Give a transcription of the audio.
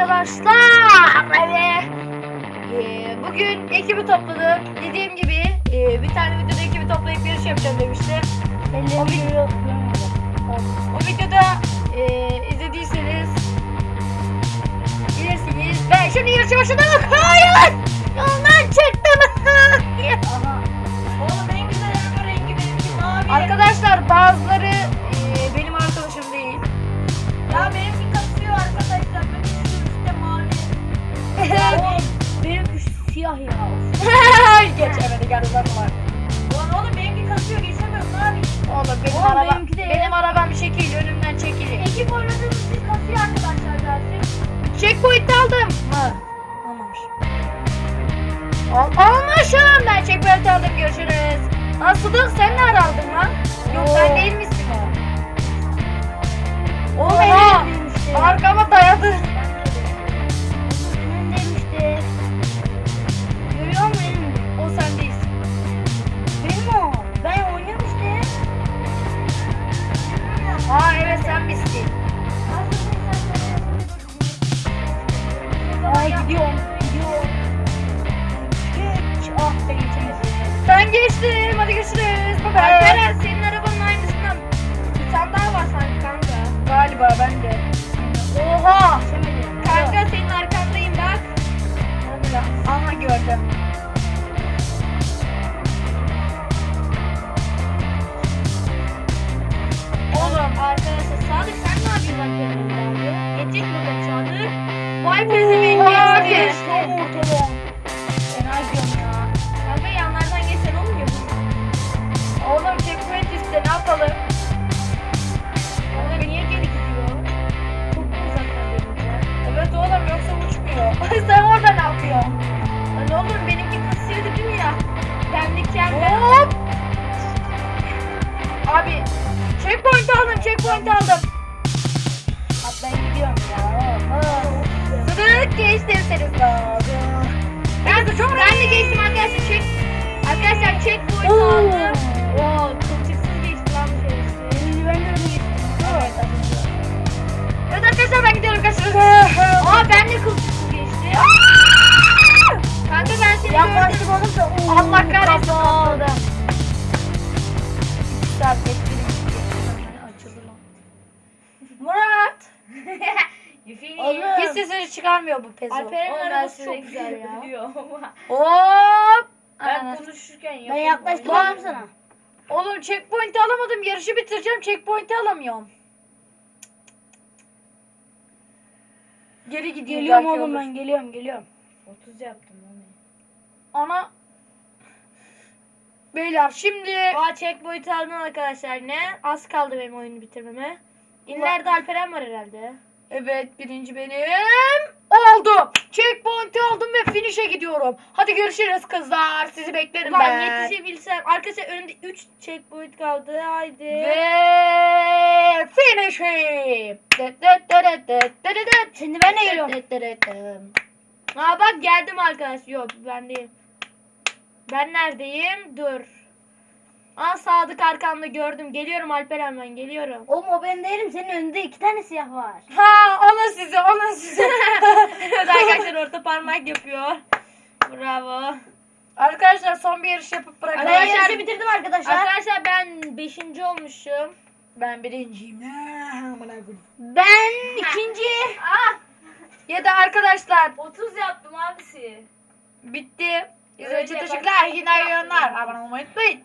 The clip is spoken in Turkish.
arkadaşlar. Ee, bugün ekibi topladım. Dediğim gibi e, bir tane videoda ekibi toplayıp yarış yapacağım demiştim. O, vi- o videoda e, izlediyseniz bilirsiniz. Ben şimdi yarışa başladım. Hayır! Yoldan çıktım. Oğlum en güzel araba rengi benimki mavi. Arkadaşlar bazıları siyah ya. Geç evet gel uzatma var. Ulan oğlum benimki kasıyor geçemiyorum abi. Oğlum benim Oğlum arabam benimki de- benim arabam çekil önümden çekil. Ekip oynadığımız siz kasıyor arkadaşlar dersin. Checkpoint aldım. Ha. Almamış. Al almışım ben checkpoint aldım görüşürüz. Lan Sıdık sen ne ara aldın lan? Sen misin? Ay gidiyorum. Gidiyorum. Geç. Ah be geçemedim. Ben geçtim hadi görüşürüz. Bye bye. Alperen senin arabanın aynısından bir tane daha var sanki kanka. Galiba ben de. Oha! Kanka senin arkandayım bak. Aha gördüm. Arkadaşlar Sadık sen ne yapıyorsun Alperen'in abi? Geçecek mi bakalım Sadık? Vay pezevenk geçti. ortada. Checkpoint aldım. Ben gidiyorum ya. Sıdık geçtim seni. Lazım. Ben de çok Ben de geçtim. Arkadaşlar Hiç sesini çıkarmıyor bu pezo. Alperen'in Oğlum ben arabası çok güzel ya. Hop. ben Ana. konuşurken Ben yapamam. yaklaştırdım sana. Oğlum checkpoint'i alamadım. Yarışı bitireceğim. Checkpoint'i alamıyorum. Geri gidiyor. Geliyorum belki oğlum olur. ben geliyorum geliyorum. 30 yaptım onu. Ana. Beyler şimdi Aa checkpoint aldım arkadaşlar ne? Az kaldı benim oyunu bitirmeme. İleride Alperen var herhalde. evet birinci benim oldu. Checkpoint'i aldım ve finish'e gidiyorum. Hadi görüşürüz kızlar. Sizi beklerim Ulan ben. yetişebilsem. Arkadaşlar önümde 3 checkpoint kaldı. Haydi. Ve finish'im. Şimdi ben de geliyorum. Aa bak geldim arkadaş. Yok ben değilim. Ben neredeyim? Dur. Aa Sadık arkamda gördüm. Geliyorum Alperen ben geliyorum. Oğlum o ben değilim senin önünde iki tane siyah var. Ha ona sizi ona sizi. evet arkadaşlar orta parmak yapıyor. Bravo. Arkadaşlar son bir yarış yapıp Ben bırakalım. yarışı bitirdim arkadaşlar. Arkadaşlar ben 5. olmuşum. Ben birinciyim. Ha, amına koyayım. Ben ikinci. Ah Ya da arkadaşlar 30 yaptım abisi. bitti. İzlediğiniz için Öyle teşekkürler. bak- Yine yayınlar. Abone olmayı unutmayın.